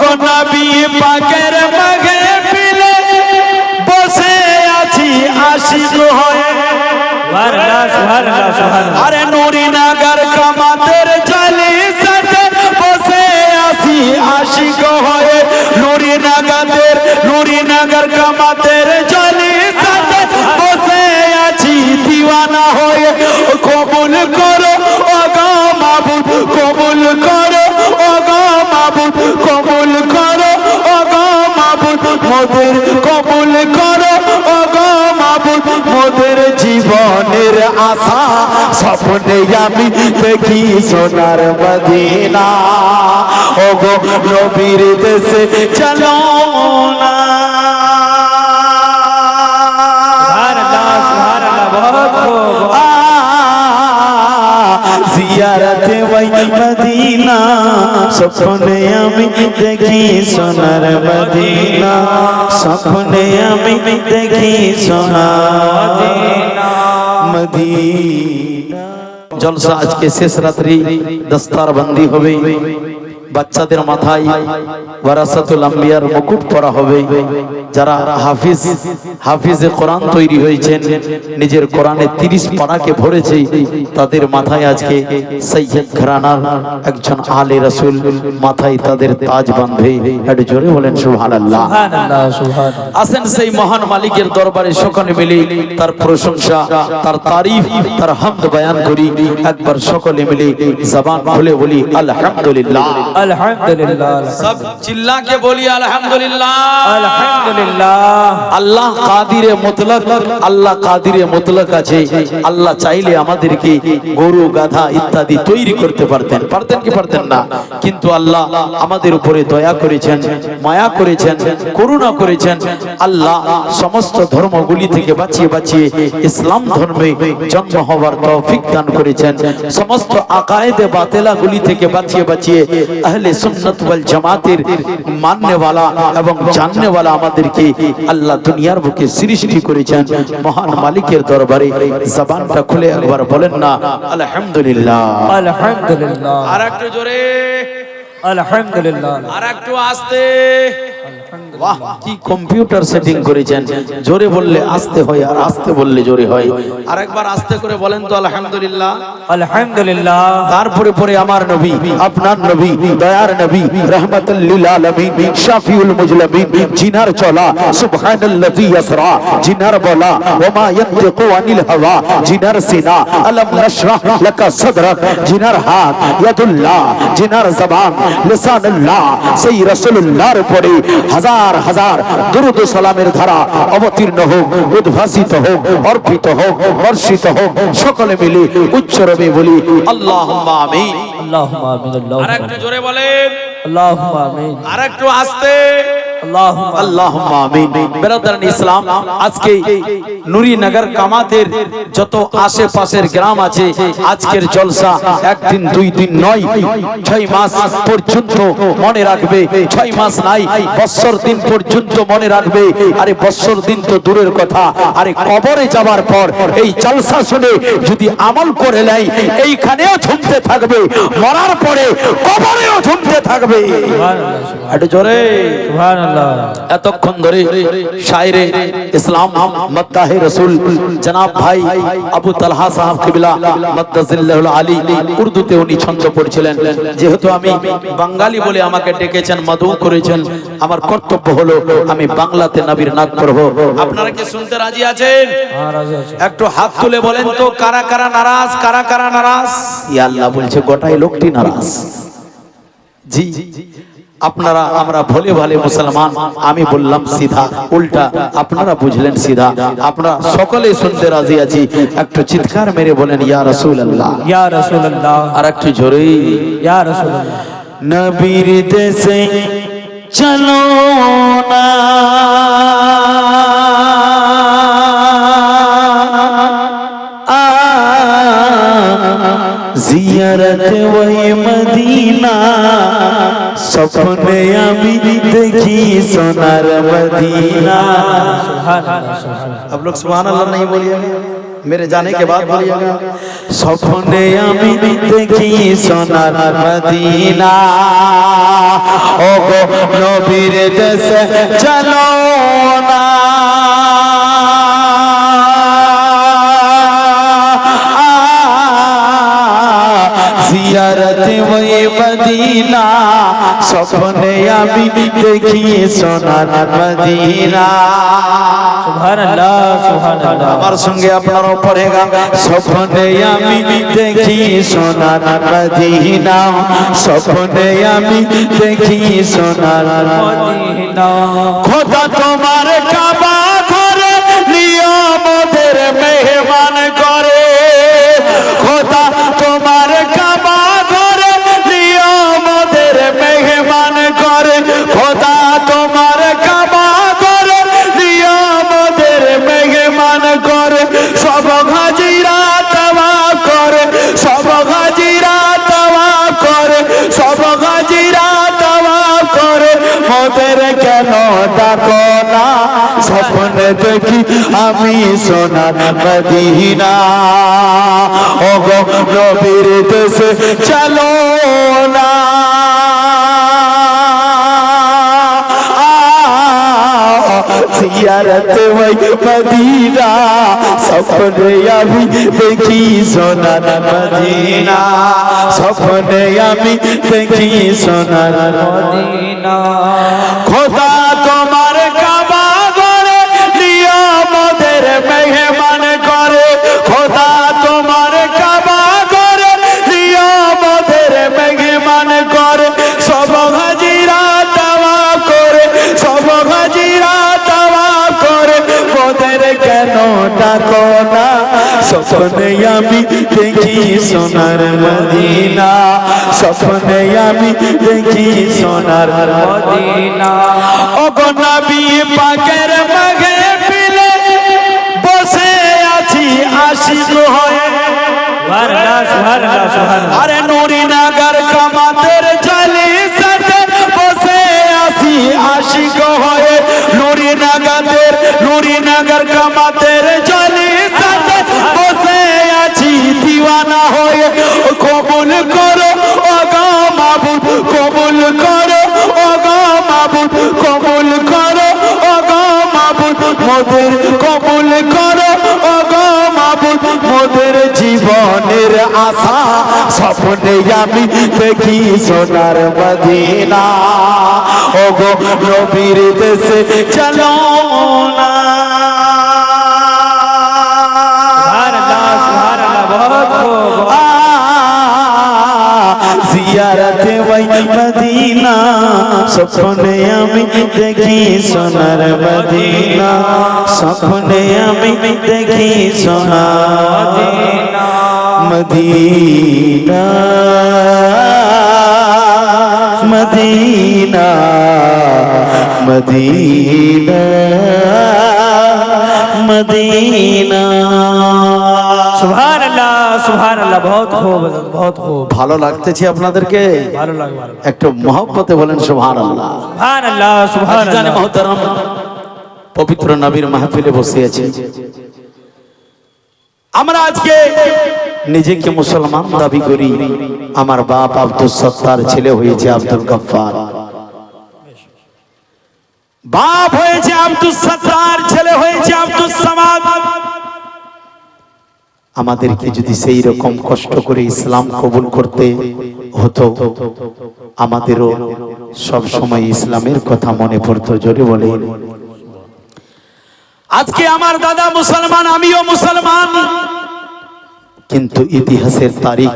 ওগো নবী পাকের মাঘে পিলে বসে আছি আশিক হয়ে। আরে নুরি নাগার কামাতের চালি সাথে বসে আছি আশিক হয়ে। নুরি নাগাদের নুরি নাগার কামাতের চালি সাথে বসে আছি। দিওয়ানা হয়ে কবুল করো মোদের কবুল করো, ওগো মাবুদ মোদের জীবনের আশা, স্বপ্নে আমি দেখি সোনার মদিনা। ওগো নবীর দেশে চলো না। স্বপ্নে আমি দেখি সোনার মদিনা স্বপ্নে আমি দেখি সোনার মদিনা জলসা আজকে শেষ রাত্রি দস্তার বন্দি হবে বাচ্চাদের মাথায় ওয়ারাসাতুল আম্বিয়ার মুকুট পরা হবে। যারা হাফিজ হাফিজে কোরআন তৈরি হয়েছেন নিজের কোরআনে তিরিশ পাড়াকে ভরেছে তাদের মাথায় আজকে সৈয়দ ঘরানার একজন আলে রসুল মাথায় তাদের তাজ বাঁধবে। একটু জোরে বলেন সুহান আল্লাহ আসেন সেই মহান মালিকের দরবারে সকলে মিলে তার প্রশংসা তার তারিফ তার হামদ বয়ান করি। একবার সকলে মিলে জবান খুলে বলি আলহামদুলিল্লাহ। আলহামদুলিল্লাহ সব চিল্লা के बोली अल्हम्दुलिल्लाह আলহামদুলিল্লাহ আল্লাহ কাদিরে মুতলক আল্লাহ কাদিরে মুতলক আছে আল্লাহ চাইলে আমাদেরকে গরু গাধা ইত্যাদি তৈরি করতে পারতেন পারতেন কি পারতেন না কিন্তু আল্লাহ আমাদের উপরে দয়া করেছেন মায়া করেছেন করুণা করেছেন আল্লাহ সমস্ত ধর্মগুলি থেকে বাঁচিয়ে বাঁচিয়ে ইসলাম ধর্মে জন্ম হওয়ার তৌফিক দান করেছেন সমস্ত আকায়েদে বাতেলাগুলি থেকে বাঁচিয়ে বাঁচিয়ে আহলে সুন্নাত ওয়াল জামাতের মাননেওয়ালা এবং জাননেওয়ালা আমাদেরকে আল্লাহ দুনিয়ার বুকে সৃষ্টি করেছেন। মহান মালিকের দরবারে জবানটা খুলে একবার বলেন না আলহামদুলিল্লাহ। আলহামদুলিল্লাহ। আর একটু জোরে। আলহামদুলিল্লাহ। আর একটু আস্তে। বাহ কি কম্পিউটার সেটিং করেছেন? জোরে বললে আস্তে হয় আর আস্তে বললে জোরে হয়। আর একবার আস্তে করে বলেন তো আলহামদুলিল্লাহ। আলহামদুলিল্লাহ। তারপরে পরে আমার নবী আপনার নবী দয়ার নবী রহমাতুল লিল আলামিন শাফিউল মুজলামিন জিনার চলা সুবহানাল্লাযী ইয়াসরা জিনার বলা ওমা ইয়ানতিকু আনিল হাওয়া জিনার সিনা আলম নাশরাহ লাকা সাদরাক জিনার হাত ইয়াদুল্লাহ জিনার জবান লিসানুল্লাহ সেই রাসূলুল্লাহর উপরে হাজার হাজার হাজার দুরুদ সালামের ধারা অবতীর্ণ হোক উদ্ভাসিত হোক অর্পিত হোক বর্ষিত হোক সকলে মিলে উচ্চ রবে বলি আল্লাহ আমিন। আল্লাহ আমিন আর একটু জোরে বলেন। আল্লাহ আমিন। আর একটু আস্তে। আল্লাহুম্মা আল্লাহুম্মা আমিন। বেরাদারান ইসলাম আজকে নুরিনগর কামাতের যত আশেপাশের গ্রাম আছে আজকের জলসা একদিন দুই দিন নয় ছয় মাস পর্যন্ত মনে রাখবে। ছয় মাস নাই বৎসর দিন পর্যন্ত মনে রাখবে। আরে বৎসর দিন তো দূরের কথা। আরে কবরে যাবার পর এই জলসা শুনে যদি আমল করে নেয় এইখানেও ঝুমতে থাকবে। মরার পরে কবরেও ঝুমতে থাকবে। একটু জোরে। সুবহানাল্লাহ। এতক্ষণ ধরে শায়রে ইসলাম মদ্দাহে রসুল জনাব ভাই আবু তালহা সাহাব কিবলা মদ্দাজিল্লাহুল আলী উর্দুতে উনি ছন্দ পড়ছিলেন। যেহেতু আমি বাঙালি বলে আমাকে ডেকেছেন মধু করেছেন আমার কর্তব্য হলো আমি বাংলাতে নবীর নাক করব। আপনারা কি শুনতে রাজি আছেন? হ্যাঁ রাজি আছি। একটু হাত তুলে বলেন তো কারা কারা নারাজ কারা কারা নারাজ? ইয়া আল্লাহ বলছে গোটাই লোকটি নারাজ। জি। আপনারা আমরা ভোলে ভালে মুসলমান আমি বললাম সিধা উল্টা আপনারা বুঝলেন সিধা। আপনারা সকলে শুনতে রাজি আছি। একটু চিৎকার মেরে বলেন ইয়া রসুল আল্লাহ ইয়া আল্লাহ আর একটু জোরে ইয়া রসুল নবীর দেশে চলো না। زیارت وہی مدینہ سپنے امید کی سنر مدینہ۔ اب لوگ سبحان اللہ نہیں بولیے گا میرے جانے کے بعد بولیے گا۔ سپنے امید کی سنر مدینہ۔ اوہ گو نو بیر جیسے چلو۔ স্বপ্নে আমি দেখি সোনার মদিনা। আমার সঙ্গে আপনারাও পড়েগা স্বপ্নে আমি দেখি সোনার মদিনা। স্বপ্নে আমি দেখি সোনার মদিনা। খোদা তোমার কাবা কেন ডাকো না, স্বপ্নে দেখি আমি সোনার মদিনা। ও গো নবীর দেশে চলো না। আমি দেখি সোনার মদিনা। স্বপ্নে আমি দেখি সোনার মদিনা। খোদা ডাকো না স্বপ্নে আমি দেখি সোনার মদিনা স্বপ্নে আমি দেখি সোনার মদিনা। অগনবী পাকের মাঘে পিলে বসে আছি আশিক হয়ে। সুবহান আল্লাহ সুবহান আল্লাহ সুবহান আল্লাহ আরে নুরি নাগর কামাতের চালি সাথে বসে আছি আশিক হয়ে। নুরি নাগরের নুরি নাগর কামাতের চালি দিওয়ানা হয়ে, কবুল করো ওগো মাবুদ, কবুল করো ওগো মাবুদ, কবুল করো ওগো মাবুদ, মোদের কবুল করো ওগো মাবুদ, মোদের জীবনের আশা স্বপ্নে আমি দেখি সোনার মদিনা। ওগো নবীর দেশে চলো না। সুবহান আল্লাহ বহুত খুব জিয়ারত ওই মদিনা স্বপ্নে আমি দেখি সোনার মদিনা স্বপ্নে আমি দেখি সোনার মদিনা মদিনা। মদিনা মদিনা আল্লাহ সুবহান আল্লাহ বহুত খুব বহুত খুব। ভালো লাগতেছে আপনাদেরকে? ভালো লাগে একটু মহব্বতে বলেন সুবহান আল্লাহ সুবহান আল্লাহ সুবহান আল্লাহ মহতারাম। পবিত্র নবীর মাহফিলে বসে আছি আমরা আজকে নিজেকে মুসলমান দাবি করি। আমার বাপ আব্দুল সত্তার ছেলে হয়েছে আব্দুল গফফার। বাপ হয়েছে আব্দুল সত্তার, ছেলে হয়েছে আব্দুল সামাদ। আমাদেরকে যদি সেই রকম কষ্ট করে ইসলাম কবুল করতে হতো, আমাদেরও সব সময় ইসলামের কথা মনে পড়তো, জোরে বলে আজকে আমার দাদা মুসলমান, আমিও মুসলমান। কিন্তু ইতিহাসের তারিখ,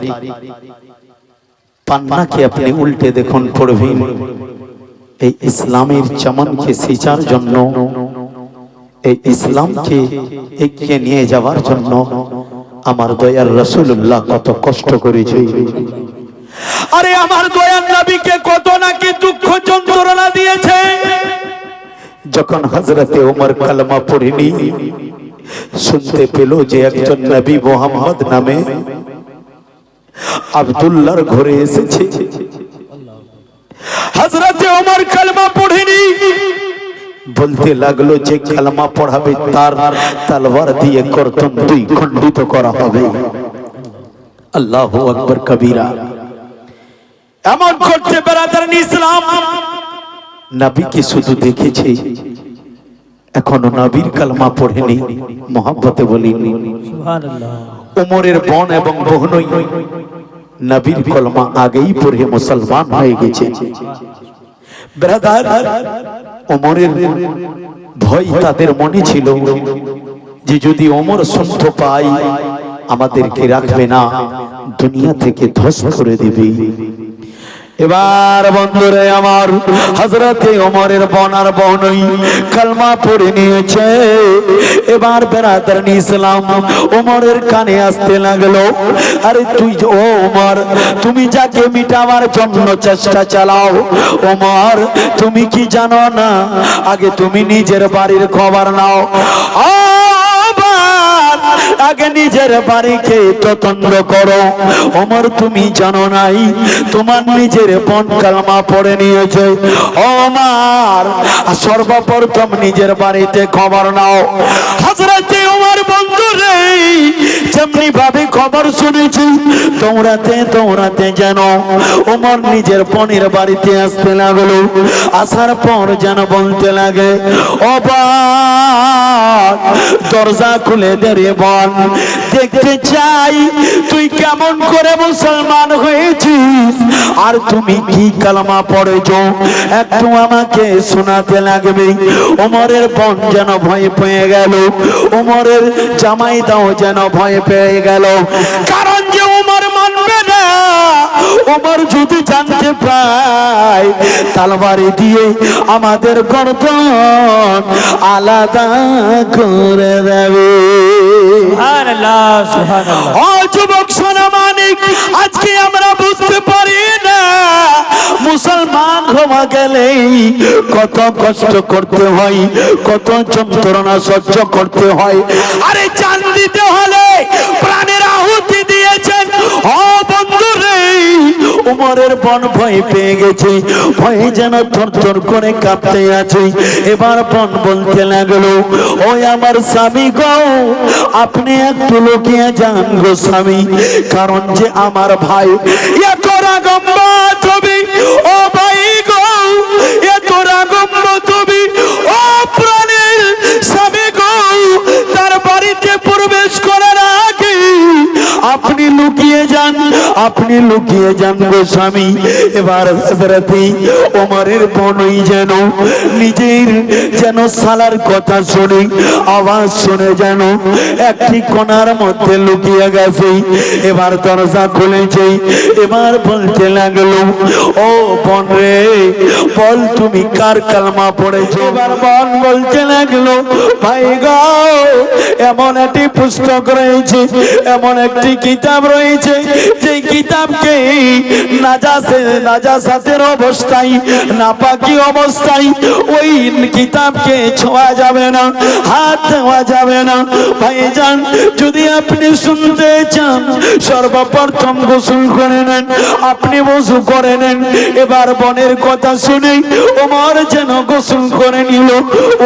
পান্নাকে আপনি উল্টে দেখুন, পড়বেন। এই ইসলামের চমনকে সিঁচার জন্য, এই ইসলামকে এগিয়ে নিয়ে যাওয়ার জন্য আমার দয়ার রসুল্লাহ কত কষ্ট করেছে। আরে আমার দয়ার নবীকে কত নাকি দুঃখ যন্ত্রণা দিয়েছে। যখন হজরতে ওমর কালমা পড়িনি, শুনতে পেল যে একজন নবী মোহাম্মদ নামে আব্দুল্লাহর ঘরে এসেছে। হজরতে ওমর কালমা পড়িনি। বলতে লাগল যে কালমা পড়াবে তার তালওয়ার দিয়ে কর্তন দুই খণ্ডিত করা হবে। আল্লাহ আকবর কবিরা। এমন করছে বেরাদার ইসলাম। নাবিকে শুধু দেখেছে। এখনও নাবির কালমা পড়েনি। মোহাব্বতে বলিনি সুবহানাল্লাহ। উমরের বন এবং বহনই নবীর কলমা আগেই পড়ে মুসলমান হয়ে গেছে। ব্রাদার, ওমরের ভয় তাদের মনে ছিল যে যদি ওমর সুস্থ পাই আমাদেরকে রাখবে না, দুনিয়া থেকে ধ্বস করে দেবে। এবার বন্ধুরে আমার হজরতে ওমরের বনার বনই কালমা পড়ে নিয়েছে। এবার বেড়াদার ইসলাম ওমরের কানে আসতে লাগল। আরে তুই ও ওমর, তুমি যাকে মিটাবার জন্য চেষ্টা চালাও, ওমর, তুমি কি জানো না? আগে তুমি নিজের বাড়ির খবর নাও। আবার আগে নিজের বাড়িকে ততন্দ করো। ওমর তুমি জানো নাই তোমার নিজের পন কালমা পড়ে নিয়েছে। ওমর সর্বপ্রথম নিজের বাড়িতে খবর নাও। হাজরাতে বন্ধু যেমনি ভাবে খবর শুনেছি দৌড়াতে দৌড়াতে যেন ওমর নিজের পনেরো বাড়িতে আসতে লাগল। আসার পর যেন বলতে লাগে বাপ, দরজা খুলে দে রে বল দেখতে চাই, তুই কেমন করে মুসলমান হয়েছিস? আর তুমি কি কালমা পড়েছ? একটু আমাকে শোনাতে লাগবে। ওমরের বোন যেন ভয় পেয়ে গেল। ওমরের জামাই দাও যেন ভয় পেয়ে গেল। কারণ যে উমর উমর যদি জানতে পায় তালবাড়ি দিয়ে আমাদের গর্দন আলাদা করে দেবে। যুবক সোনা মানিক আজকে আমরা বুঝতে পারি না মুসলমান হওয়া গেলেই কত কষ্ট করতে হয় কত যন্ত্রণা সহ্য করতে হয়। আরে চান দিতে হলে প্রাণের আহুতি দিয়েছেন। ও উমরের বন ভয় পেয়ে গেছে। ভয়ে যেন থরথর করে কাঁপতে আছে। এবার বন বলতে লাগল, ওই আমার স্বামী গো, আপনি একটু লুকিয়ে যান গো স্বামী। কারণ যে আমার ভাই, এত রাগম্বা ছবি, ও লুকিয়ে যান। আপনি লুকিয়ে যান গো স্বামী। এবার হজরতি ওমরের বনই যেন নিজের যেন সালার কথা শুনে, আওয়াজ শুনে যেন একটি কোনার মধ্যে লুকিয়ে গেছে। এবার দরজা খুলেছে। এবার বলতে লাগল, ও বন রে, বল তুমি কার কালমা পড়েছো? এবার বন বলতে লাগল, ভাই গো, এমন একটি পুস্তক রয়েছে, এমন একটি কিতাব রয়েছে যে কিতাবকে নাজাসে, নাজাসাতের অবস্থায়, নাপাকি অবস্থায়, ওই কিতাবকে ছোঁয়া যাবে না, হাত দেওয়া যাবে না। ভাইজান, যদি আপনি শুনতে চান, সর্বপ্রথম গোসল করে নেন, আপনি বসু করে নেন, এবার বনের কথা শুনে ওমর যেন গোসল করে নিল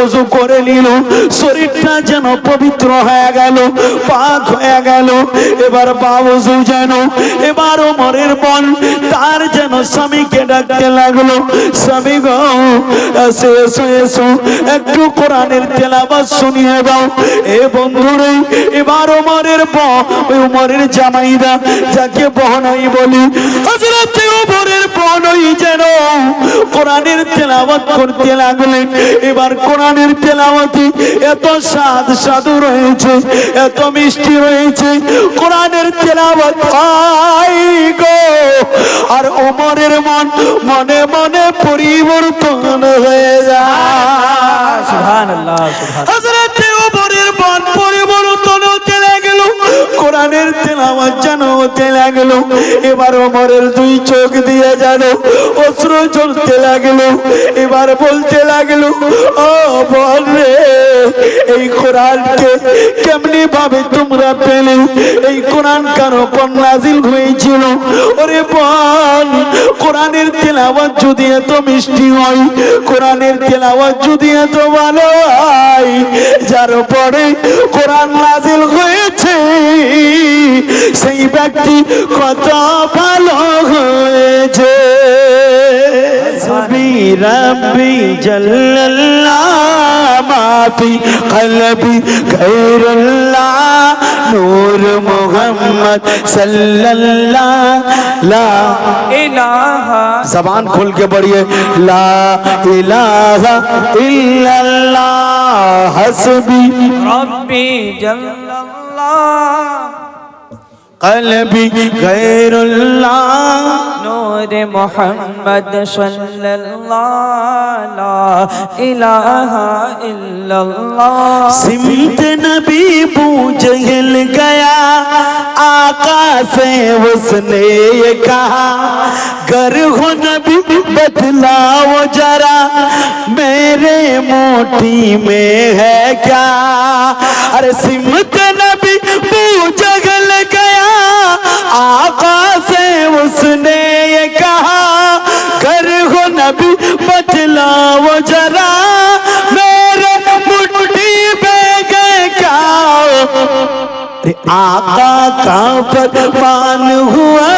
ওজু করে নিল, শরীরটা যেন পবিত্র হয়ে গেল, পাক হয়ে গেল, এবার বাবুজু যেন এবার ওমরের বন তার যেন স্বামীকে ডাকতে লাগল। স্বামী গো, এসো এসো এসো, একটু কোরআনের তেলাবাদ শুনিয়ে দাও। এ বন্ধুরে এবার ওমরের ওই ওমরের জামাইদা যাকে বলি ওমরের যেন কোরআনের করতে লাগলেন। এবার কোরআনের তেলাওয়াতে এত স্বাদ সাধু রয়েছে, এত মিষ্টি রয়েছে। কোরআনের আই গো। আর ওমরের মন মনে মনে পরিবর্তন হয়ে যায়। সুবহানাল্লাহ সুবহানাল্লাহ। হযরতে কোরআনের তেলাওয়াত যেন হতে লাগল। এবার ওমরের দুই চোখ দিয়ে যেন অস্ত্র চলতে লাগল। এবার বলতে লাগল, ও বল রে, এই কোরআনকে কেমনি ভাবে তোমরা পেলে? এই কোরআন কার উপর নাজিল হয়েছিল? ওরে বল, কোরআনের তেলাওয়াত যদি এত মিষ্টি হয়, কোরআনের তেলাওয়াত যদি এত ভালো হয়, যার পরে কোরআন নাজিল হয়েছে সেই ব্যক্তি কত ভালো হয়েছে। রবি জল্লাফি কলবি গৈরুল্লাহ নূর মোহাম্মদ সল্লাল্লাহ জবান খুল के पढ़िए ला इलाहा इल्लल्लाह हसबी रब्बी जल्लल्लाह قلبي غير الله نور محمد صلى الله لا إله إلا الله سمت نبی بو جہل گیا آقا سے اس نے یہ کہا گر ہو نبی بدلاؤ جرا میرے موٹی میں ہے کیا ارے سمت نبی جگل گیا۔ آقا سے اس نے یہ کہا، کر ہو نبی بتلا وہ جرا میرے مٹھی پہ گئے کیا آقا کا فرمان ہوا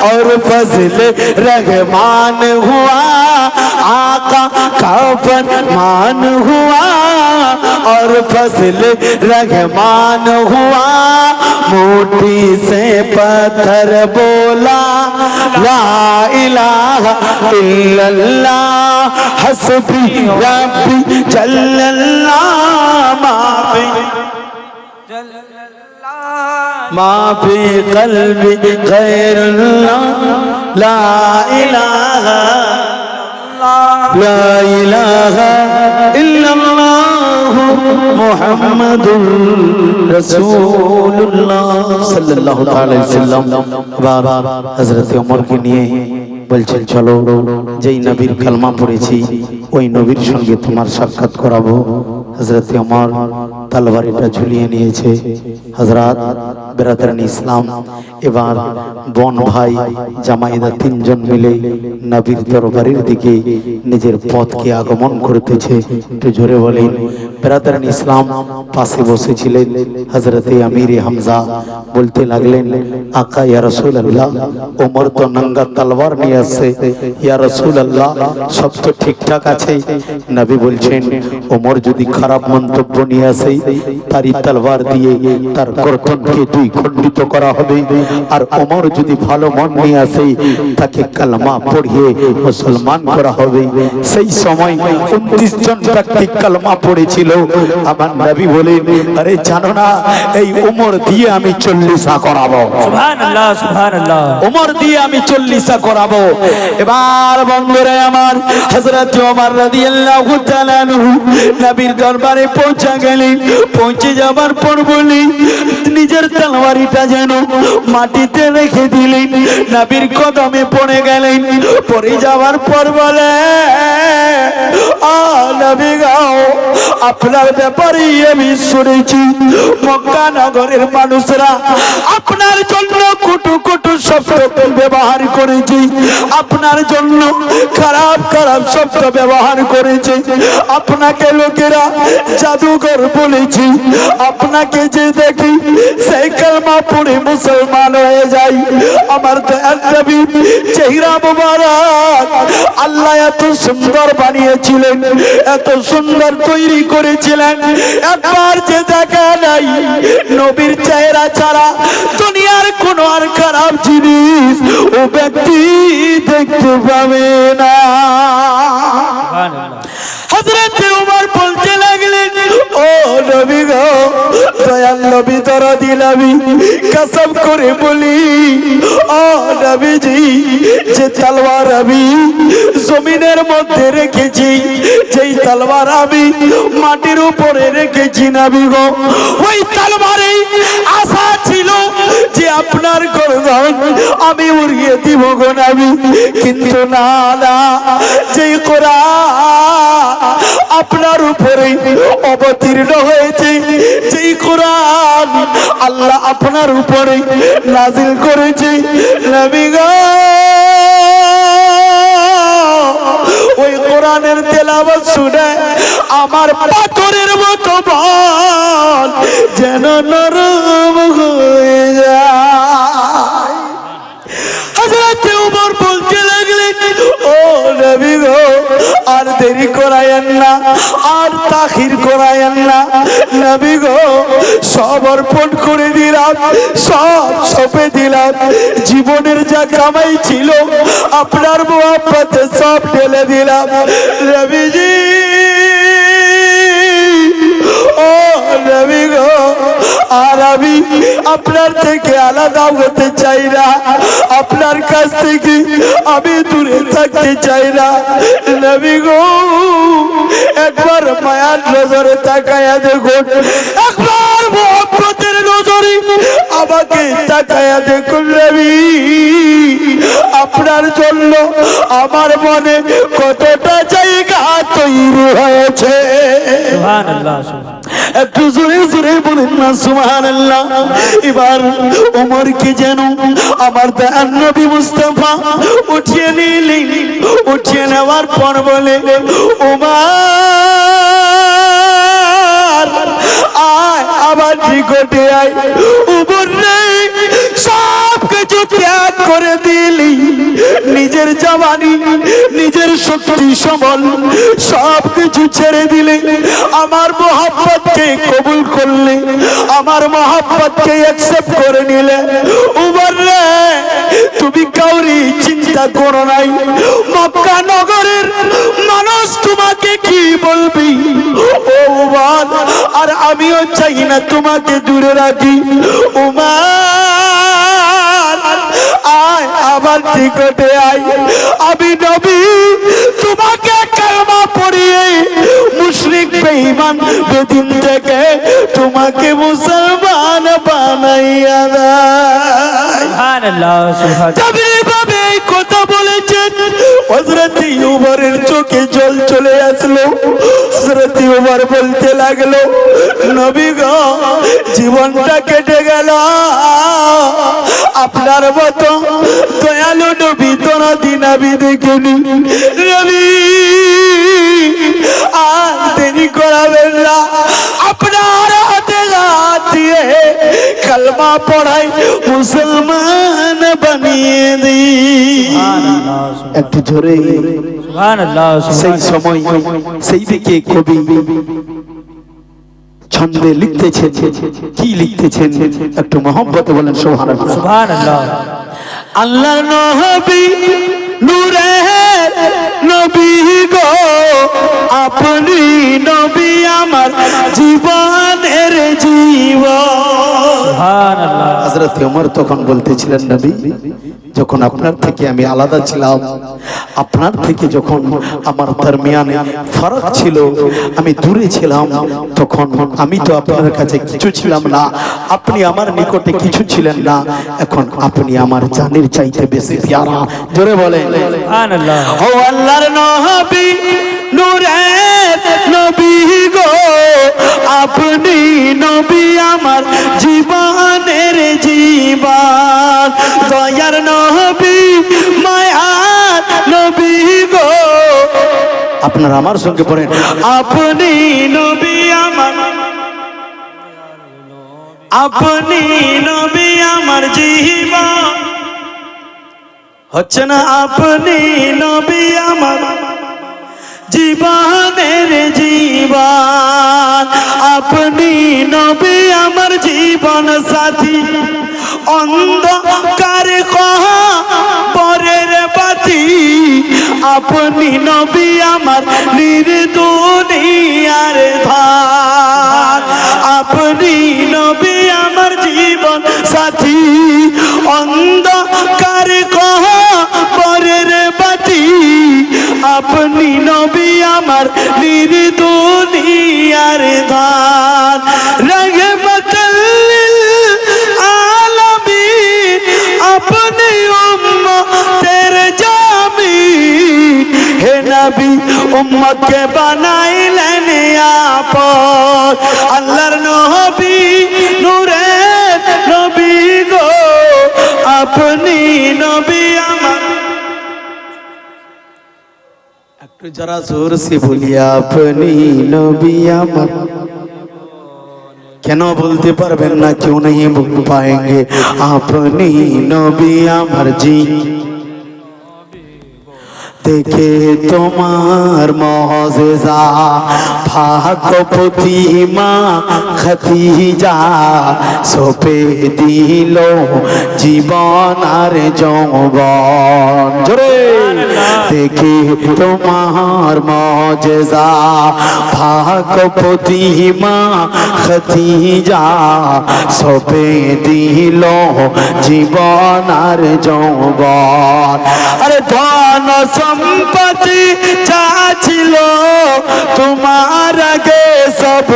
اور فضل رحمان ہوا۔ آقا کا فرمان ہوا۔ और फजल रहमान हुआ मोटी से पत्थर बोला ला इलाहा इल्लल्लाह हसबी रब्बी जल्लल्लाह माफी माफी कल्बी गैर ला इलाहा ला इलाहा इल्लल्लाह মোহাম্মদুর রাসূলুল্লাহ নিয়ে বলছেন, চলো, যেই নবীর কালমা পড়েছি, ওই নবীর সঙ্গে তোমার সাক্ষাৎ করাবো। হযরত ওমর তলবারিটা ঝুলিয়ে নিয়েছে। হযরত বেরাদারান ইসলাম, এবার বোন ভাই জামাইদা তিনজন মিলে নবীর দরবারের দিকে নিজের পথকে আগমন করতেছে। একটু জোরে বলেন, বেরাদারান ইসলাম পাশে বসেছিলেন। হজরতে আমির হামজা বলতে লাগলেন, আকা ইয়া রসুল আল্লাহ ওমর তো নঙ্গা তলবার নিয়ে আসছে। ইয়া রসুল আল্লাহ সব তো ঠিকঠাক আছে। নবী বলছেন, ওমর যদি খারাপ মন্তব্য নিয়ে আসে তারই তলবার দিয়ে তার গর্দনকে দুই খণ্ডিত করা হবে। আর ওমর যদি ভালো মন নিয়ে আসে তাকে কালমা পড়িয়ে মুসলমান করা হবে। সেই সময় উনত্রিশ জন ব্যক্তি কালমা পড়েছিল। আমার নবী বলেন আরে জানো না এই উমর দিয়ে আমি চল্লিশা করাবো। উমর দিয়ে আমি চল্লিশা করাবো। এবার বন্ধুরে আমার হজরত ওমর রাদিয়াল্লাহু তাআলা নবীর দরবারে পৌঁছে গেলেন পৌঁছে যাবার পর বলি, নিজের তলওয়ারিটা যেন মাটিতে রেখে দিলেন নবীর কদমে পড়ে গেলেন পড়ে যাওয়ার পর বলে আপনার ব্যাপারে আমি শুনেছি, মক্কা নগরের মানুষরা আপনার জন্য কুটু কুটু শব্দ ব্যবহার করেছে, আপনার জন্য খারাপ খারাপ শব্দ ব্যবহার করেছে, আপনাকে লোকেরা জাদুঘর বলেছি, আপনাকে যে দেখি, সেই কালমা পড়ে মুসলমান হয়ে যাই। আমার চেহারা মুবারক, আল্লাহ এত সুন্দর বানিয়েছিলেন, এত সুন্দর তৈরি করেছিলেন। একবার যে দেখা নাই, নবীর চেহারা ছাড়া দুনিয়ার কোন আর খারাপ জিনিস ও ব্যক্তি দেখতে পাবে না। হজরত আমি জমিনের মধ্যে রেখেছি, যেই তলোয়ার আমি মাটির উপরে রেখেছি নবী গো, ওই তলোয়ারে আপনার গর্দন আমি উড়িয়ে দিব গো নবী। কিন্তু না না, যেই কোরআন আপনার উপরে অবতীর্ণ হয়েছে, যেই কোরআন আল্লাহ আপনার উপরে নাজিল করেছে, নবী গো। ওই কোরআনের তেলাওয়াত শুনে আমার পাথরের মতো বল যেন নরম নবী গো আর দেরি করায়েন না, আর তাখির করায়েন না। নবী গো, সব অর্পণ করে দিলাম, সব সপে দিলাম। জীবনের যা কামাই ছিল, আপনার মোহাম্মতে সব ঢেলে দিলাম। নবীজি আর আমি আপনার থেকে আলাদা হতে চাই না। আপনার কাছ থেকে আমি দূরে থাকতে চাই না। একবার মায়ার নজরে তাকায়া দেখুন। একবার মোহাম্মতের নজরে আমাকে তাকায়া দেখুন নবী। আপনার জন্য আমার মনে কতটা জায়গা তৈরি হয়েছে। একটু জোরে জোরে বলেন না, সুবহানাল্লাহ। এবার ওমর কে যেন আমার দয়ার নবী মুস্তাফা উঠিয়ে নিলেন, উঠিয়ে নেওয়ার পর বলে, ওমর, আয় আবার নিকটে আয়। উমর কিছু ত্যাগ করে দিলি। নিজের জবানি, নিজের শক্তি সবল সব কিছু ছেড়ে দিলে। আমার মোহাম্মতকে কবুল করলে, আমার মোহাম্মতকে অ্যাকসেপ্ট করে নিলে। উমর রে, তুমি কাউরি চিন্তা করো নাই। মক্কা নগরের মানুষ তোমাকে কি বলবি? ও উমার, আর আমিও চাই না তোমাকে দূরে রাখি। উমার আবার নিকটে আয়। আমি নবী তোমাকে কালমা পড়িয়ে মুশরিক বেঈমান বেদিন থেকে তোমাকে মুসলমান বানাইয়া দেয়। সুবহান আল্লাহ সুবহান জাবির ভাবে এই কথা বলেছেন। হযরত উমরের চোখে জল চলে আসলো। হযরত উমর বলতে লাগল নবী গো জীবনটা কেটে গেল। আপনার মতো দয়ালু নবী তোরা দিন আমি দেখিনি। নবী আর দেরি করাবেন না। আপনার হাতে হাত দিয়ে কালমা পড়াই মুসলমান বানিয়ে দিই। একটু জোরে। সেই সময় সেই দিকে কবি ছন্দে লিখতেছেন কি লিখতেছেন? একটু মহব্বত বলেন সোহান আল্লাহ আল্লাহর নবী নূরের হযরত ওমর তখন বলতেছিলেন নবী যখন আপনার থেকে আমি আলাদা ছিলাম আপনার থেকে যখন আমার দরমিয়ানে ফারাক ছিল আমি দূরে ছিলাম তখন আমি তো আপনার কাছে কিছু ছিলাম না আপনি আমার নিকটে কিছু ছিলেন না এখন আপনি আমার জানের চাইতে বেশি পিয়ারা। জোরে বলেন। ও আল্লাহর নবী নূরের নবী গো, আপনি নবী আমার জীবনের জীবন। দয়ার নবী, মায়ার নবী গো। আপনারা আমার সঙ্গে পড়েন, আপনি নবী আমার আপনি নবী আমার জীবন। হচ্ছে না, আপনি নবী আমার জীবনের জীবন। আপনি নবী, আমার জীবন সাথী। অন্ধকার পরের বাতি। আপনি নবী, আমার নির্দুনিয়ার ভার। আপনি নবী, আমার জীবন সাথী। অন্ধকার আপনি নবী আমার নির্দুনিয়ার ধান রঙে মতলিল আলমিন, আপনি উম্মতের জামিন। হে নবী, উম্মতকে বানাইলেন আপন। আল্লাহর নবী একটু যারা জোর সে বলি আপনি নবী আমার কেন বলতে পারবেন না কেউ নেই বল পাएंगे আপনি নবী আমার জি দেখে তোমার মহজেজা ভাগপতি মা খতিজা সোপে দিল জীবন আর যৌবন। জোরে! দেখে তোমার মজেজা ভাগপতি মা খতিজা সোপে দিল জীবন আর যৌবন। আরে ধন সম্পত্তি যা ছিল, তোমার আগে সব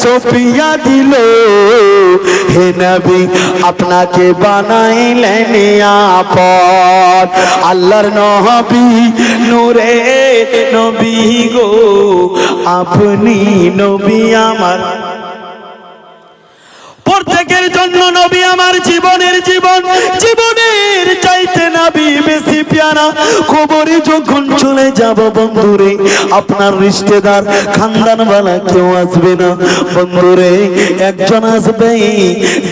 সপিয়া দিল। হে নবী, আপনাকে বানাইলেন আপন। আল্লাহর নবী, নূরে নবী গো, আপনি নবী আমার প্রত্যেকের জন্য নবী আমার জীবনের জীবন, জীবনের চাইতে নবী বেশি প্যারা। খবরে যখন চলে যাব বন্ধুরে, আপনার রিশতেদার খানদানওয়ালা কেউ আসবে না। বন্ধুরে, একজন আসবে,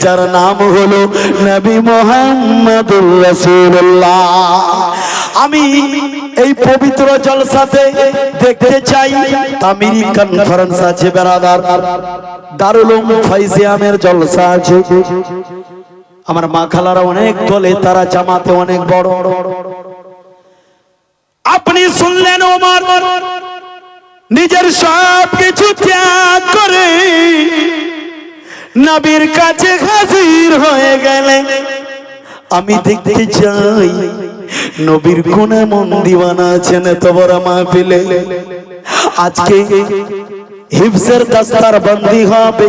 যার নাম হলো নবী মোহাম্মদুর রাসূলুল্লাহ। আমি এই পবিত্র জলসাতে দেখতে চাই তামিরি কনফারেন্স আছে বেরাদার দারুল ফাইজিয়ামের জলসা আছে। আমার মা খালারা অনেক দলে, তারা জামাতে অনেক বড়। আপনি শুনলেন ওমর, নিজের সব কিছু ত্যাগ করে নবীর কাছে হাজির হয়ে গেলেন। আমি দেখতে চাই নবীর কোন মন দিওয়ানা আছেন এত বড় মাহফিলে। আজকে হিফজের দাস্তার বন্দি হবে।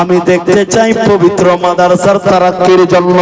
আমি দেখতে চাই পবিত্র মাদারসার তারাক্কির জন্য।